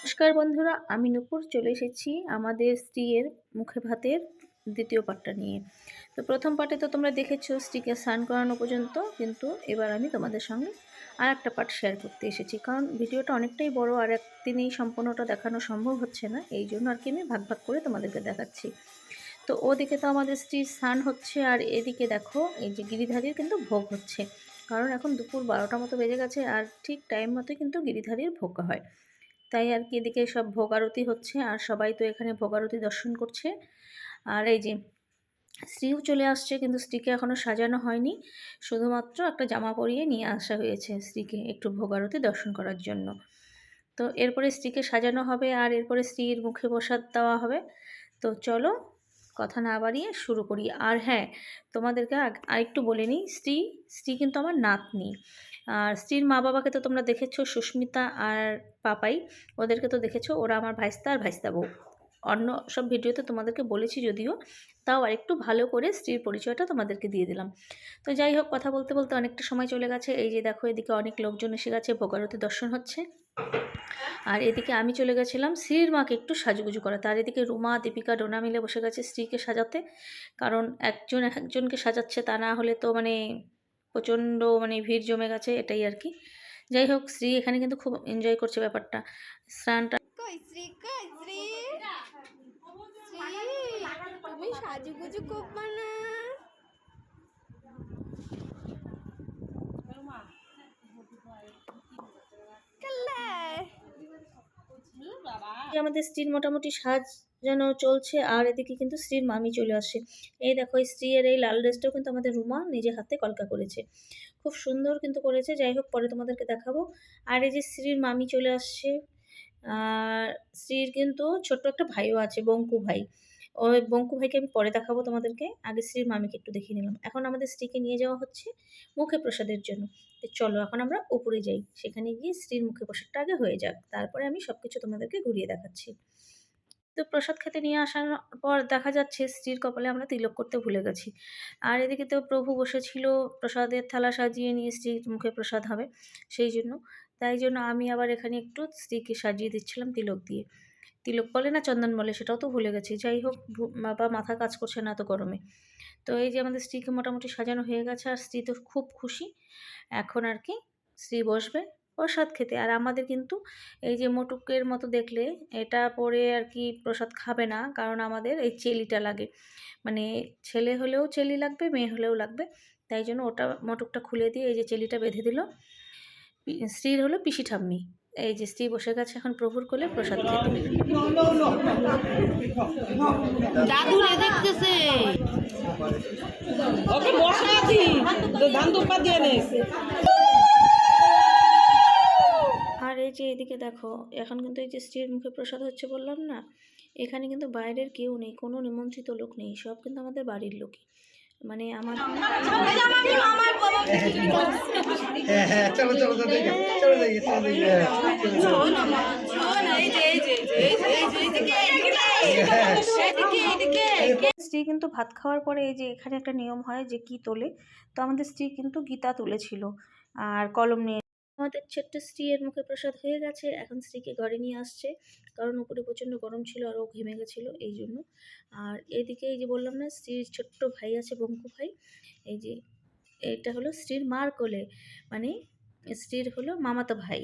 নমস্কার বন্ধুরা, আমি নুপুর, চলে এসেছি আমাদের স্ত্রীর মুখে ভাতের দ্বিতীয় পার্টটা নিয়ে। তো প্রথম পার্টে তো তোমরা দেখেছ, স্ত্রীকে স্নান করানো পর্যন্ত, কিন্তু এবার আমি তোমাদের সঙ্গে আর একটা পার্ট শেয়ার করতে এসেছি। কারণ ভিডিওটা অনেকটাই বড় আর একদিনেই সম্পূর্ণটা দেখানো সম্ভব হচ্ছে না, এই জন্য আর কি আমি ভাগ ভাগ করে তোমাদেরকে দেখাচ্ছি। তো ওদিকে তো আমাদের স্ত্রীর স্নান হচ্ছে আর এদিকে দেখো, এই যে গিরিধারীর কিন্তু ভোগ হচ্ছে। কারণ এখন দুপুর বারোটা মতো বেজে গেছে আর ঠিক টাইম মতোই কিন্তু গিরিধারীর ভোগ হয়। তাই আর কি এদিকে সব ভোগ আরতি হচ্ছে আর সবাই তো এখানে ভোগ আরতি দর্শন করছে। আর এই যে স্ত্রীও চলে আসছে কিন্তু স্ত্রীকে এখনও সাজানো হয়নি। শুধুমাত্র একটা জামা পরিয়ে নিয়ে আসা হয়েছে স্ত্রীকে একটু ভোগারতি দর্শন করার জন্য। তো এরপরে স্ত্রীকে সাজানো হবে আর এরপরে স্ত্রীর মুখে প্রসাদ দেওয়া হবে। তো চলো কথা না বাড়িয়ে শুরু করি। আর হ্যাঁ তোমাদেরকে আরেকটু বলে নিই, স্ত্রী স্ত্রী কিন্তু আমার নাতনি। আর স্ত্রীর মা বাবাকে তো তোমরা দেখেছ, সুস্মিতা আর পাপাই, ওদেরকে তো দেখেছ, ওরা আমার ভাইস্তা আর ভাইস্তা বউ। অন্য সব ভিডিওতে তোমাদেরকে বলেছি যদিও, তাও আরেকটু ভালো করে স্ত্রীর পরিচয়টা তোমাদেরকে দিয়ে দিলাম। তো যাই হোক, কথা বলতে বলতে অনেকটা সময় চলে গেছে। এই যে দেখো, এদিকে অনেক লোকজন এসে গেছে, ভোগারতি দর্শন হচ্ছে। আর এদিকে আমি চলে গেছিলাম স্ত্রীর মাকে একটু সাজুগুজু করাতে আর এদিকে রুমা, দীপিকা, ডোনা মিলে বসে গেছে স্ত্রীকে সাজাতে। কারণ একজন একজনকে সাজাচ্ছে তা না হলে তো মানে প্রচণ্ড মানে ভিড় জমে গেছে এটাই আর কি। যাই হোক, শ্রী এখানে কিন্তু খুব এনজয় করছে ব্যাপারটা। স্নানটা সাজুগুজু করবা না কাল্লা এই আমাদের স্ত্রীর মোটামুটি সাজ যেন চলছে, আর এদিকে কিন্তু স্ত্রীর মামি চলে আসে এই দেখো, এই স্ত্রীর এই লাল ড্রেসটাও কিন্তু আমাদের রুমা নিজে হাতে কলকা করেছে। খুব সুন্দর কিন্তু করেছে, যাই হোক পরে তোমাদেরকে দেখাবো। আর এই যে স্ত্রীর মামি চলে আসছে, আর স্ত্রীর কিন্তু ছোট্ট একটা ভাইও আছে, বঙ্কু ভাই। ওই বঙ্কু ভাইকে আমি পরে দেখাবো তোমাদেরকে। আগে স্ত্রীর মামিকে একটু দেখিয়ে নিলাম। এখন আমাদের স্ত্রীকে নিয়ে যাওয়া হচ্ছে মুখে প্রসাদের জন্য। তো চলো এখন আমরা উপরে যাই। সেখানে গিয়ে স্ত্রীর মুখে প্রসাদটা আগে হয়ে যাক। তারপরে আমি সব কিছু তোমাদেরকে ঘুরিয়ে দেখাচ্ছি। তো প্রসাদ খেতে নিয়ে আসার পর দেখা যাচ্ছে স্ত্রীর কপালে আমরা তিলক করতে ভুলে গেছি। আর এদিকে তো প্রভু বসেছিল প্রসাদের থালা সাজিয়ে নিয়ে স্ত্রীর মুখে প্রসাদ হবে সেই জন্য। তাই জন্য আমি আবার এখানে একটু স্ত্রীকে সাজিয়ে দিচ্ছিলাম তিলক দিয়ে। তিলক বলে না চন্দন বলে সেটাও তো ভুলে গেছি। যাই হোক বাবা মাথা কাজ করছে না এত গরমে। তো এই যে আমাদের স্ত্রীকে মোটামুটি সাজানো হয়ে গেছে আর স্ত্রী তো খুব খুশি। এখন আর কি স্ত্রী বসবে প্রসাদ খেতে। আর আমাদের কিন্তু এই যে মোটুকের মতো দেখলে এটা পরে আর কি প্রসাদ খাবে না, কারণ আমাদের এই চেলিটা লাগে। মানে ছেলে হলেও চেলি লাগবে, মেয়ে হলেও লাগবে। তাই জন্য ওটা মোটুকটা খুলে দিয়ে এই যে চেলিটা বেঁধে দিল। স্ত্রীর হলো পিসি ঠাম্মি এই যে স্ত্রী বসে গেছে এখন প্রভুর কোলে প্রসাদ খেতে। দাদু রে দেখতেছে। ওকে বসা আছি। ধান দুপা দিয়ে আর এই যে এদিকে দেখো এখন কিন্তু এই যে স্ত্রীর মুখে প্রসাদ হচ্ছে বললাম না এখানে কিন্তু বাইরের কেউ নেই কোনো নিমন্ত্রিত লোক নেই সব কিন্তু আমাদের বাড়ির লোকই। মানে আমার স্ত্রী কিন্তু ভাত খাওয়ার পরে এই যে এখানে একটা নিয়ম হয় যে কি তোলে, তো আমাদের স্ত্রী কিন্তু গীতা তুলেছিল, আর কলম নিয়ে আমাদের ছোট্ট স্ত্রী এর মুখে প্রসাদ হয়ে গেছে, এখন স্ত্রীকে ঘরে নিয়ে আসছে। কারণ উপরে প্রচণ্ড গরম ছিল আর ও ঘেমে গেছিল, এই জন্য। আর এদিকে এই যে বললাম না, স্ত্রীর ছোট্ট ভাই আছে, বঙ্কু ভাই, এই যে এটা হলো স্ত্রীর মার কোলে মানে স্ত্রীর হলো মামাতো ভাই।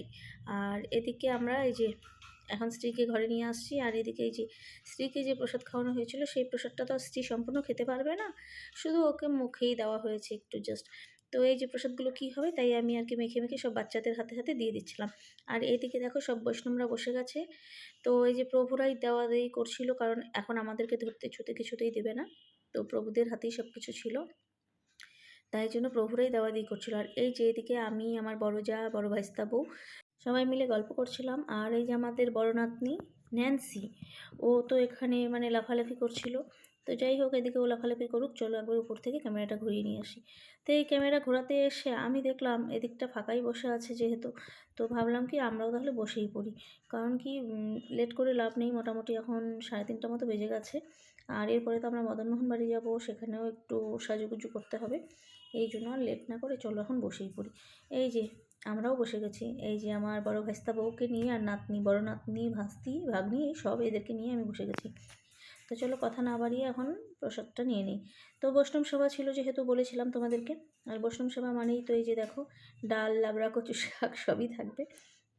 আর এদিকে আমরা এই যে এখন স্ত্রীকে ঘরে নিয়ে আসছি, আর এদিকে এই যে স্ত্রীকে যে প্রসাদ খাওয়ানো হয়েছিল, সেই প্রসাদটা তো স্ত্রী সম্পূর্ণ খেতে পারবে না। শুধু ওকে মুখেই দেওয়া হয়েছে, একটু জাস্ট তো এই যে প্রসাদগুলো কী হবে, তাই আমি আর কি মেখে মেখে সব বাচ্চাদের হাতে হাতে দিয়ে দিচ্ছিলাম। আর এদিকে দেখো সব বৈষ্ণবরা বসে গেছে। তো এই যে প্রভুরাই দেওয়া দেই করছিল, কারণ এখন আমাদেরকে ধরতে ছুতে কিছুতেই দেবে না। তো প্রভুদের হাতেই সব কিছু ছিল। তাই জন্য প্রভুরাই দেওয়া দিয়ে করছিল। আর এই যে এদিকে আমি, আমার বড় যা, বড় ভাইস্তা বউ, সবাই মিলে গল্প করছিলাম। আর এই যে আমাদের বড় নাতনি, ন্যান্সি, ও তো এখানে মানে লাফালাফি করছিল। তো যাই হোক, এদিকে ও লাফালাফি করুক, চলো একবার উপর থেকে ক্যামেরাটা ঘুরিয়ে নিয়ে আসি। তো এই ক্যামেরা ঘোরাতে এসে আমি দেখলাম এদিকটা ফাঁকাই বসে আছে যেহেতু, তো ভাবলাম কি আমরাও তাহলে বসেই পড়ি। কারণ কি লেট করে লাভ নেই, মোটামুটি এখন সাড়ে তিনটা মতো বেজে গেছে। আর এরপরে তো আমরা মদনমোহন বাড়ি যাব, সেখানেও একটু সাজুগুজু করতে হবে। এই জন্য আর লেট না করে চলো এখন বসেই পড়ি। এই যে, আমরাও বসে গেছি। এই যে আমার বড় ভাস্তা বউকে নিয়ে আর নাতনি, বড় নাতনি, ভাস্তি, ভাগ্নি সব এদেরকে নিয়ে আমি বসে গেছি। তো চলো কথা না বাড়িয়ে এখন প্রসাদটা নিয়ে নিই। তো বৈষ্ণব সভা ছিল যেহেতু বলেছিলাম তোমাদেরকে। আর বৈষ্ণব সভা মানেই তো এই যে দেখো, ডাল, লাবড়া, কচু শাক সবই থাকবে।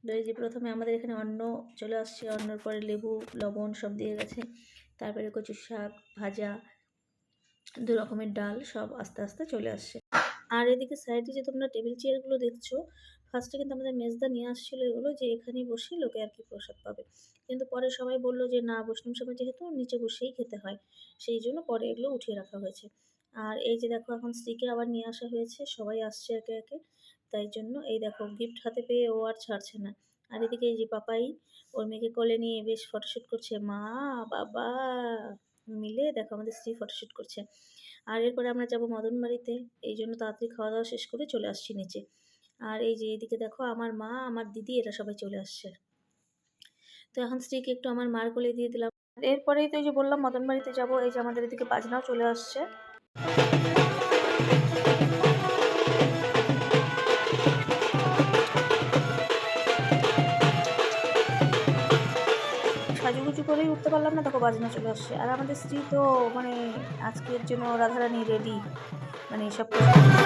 তো এই যে প্রথমে আমাদের এখানে অন্ন চলে আসছে, অন্নর পরে লেবু, লবণ সব দিয়ে গেছে। তারপরে কচু শাক, ভাজা, দু রকমের ডাল সব আস্তে আস্তে চলে আসছে। আর এদিকে সাইডে যে তোমরা টেবিল চেয়ারগুলো দেখছ ফার্স্টে কিন্তু আমাদের মেজদা নিয়ে আসছিল এগুলো যে এখানেই বসে লোকে আর কি প্রসাদ পাবে। কিন্তু পরে সবাই বলল যে, না, বৈষ্ণব সভা যেহেতু নিচে বসেই খেতে হয়, সেই জন্য পরে এগুলো উঠিয়ে রাখা হয়েছে। আর এই যে দেখো, এখন স্ত্রীকে আবার নিয়ে আসা হয়েছে, সবাই আসছে একে একে। তাই জন্য এই দেখো গিফট হাতে পেয়ে ও আর ছাড়ছে না। আর এদিকে এই যে পাপাই, ওর মেয়েকে কোলে নিয়ে বেশ ফটোশ্যুট করছে। মা, বাবা! মিলে দেখো আমাদের স্ত্রী ফটোশ্যুট করছে। আর এরপরে আমরা যাব মদন বাড়িতে এই জন্য তাড়াতাড়ি খাওয়া দাওয়া শেষ করে চলে আসছি নিচে। আর এই যে এদিকে দেখো আমার মা, আমার দিদি, এরা সবাই চলে আসছে। তো এখন স্ত্রীকে একটু আমার মার কোলে দিয়ে দিলাম। এরপরেই তো এই যে বললাম, মদন বাড়িতে যাব। এই যে আমাদের এদিকে বাজনাও চলে আসছে। সাজুগুজু করেই উঠতে পারলাম না তখন বাজনা চলে আসছে। আর আমাদের স্ত্রী তো মানে আজকের জন্য রাধারানী রেডি মানে সব কিছু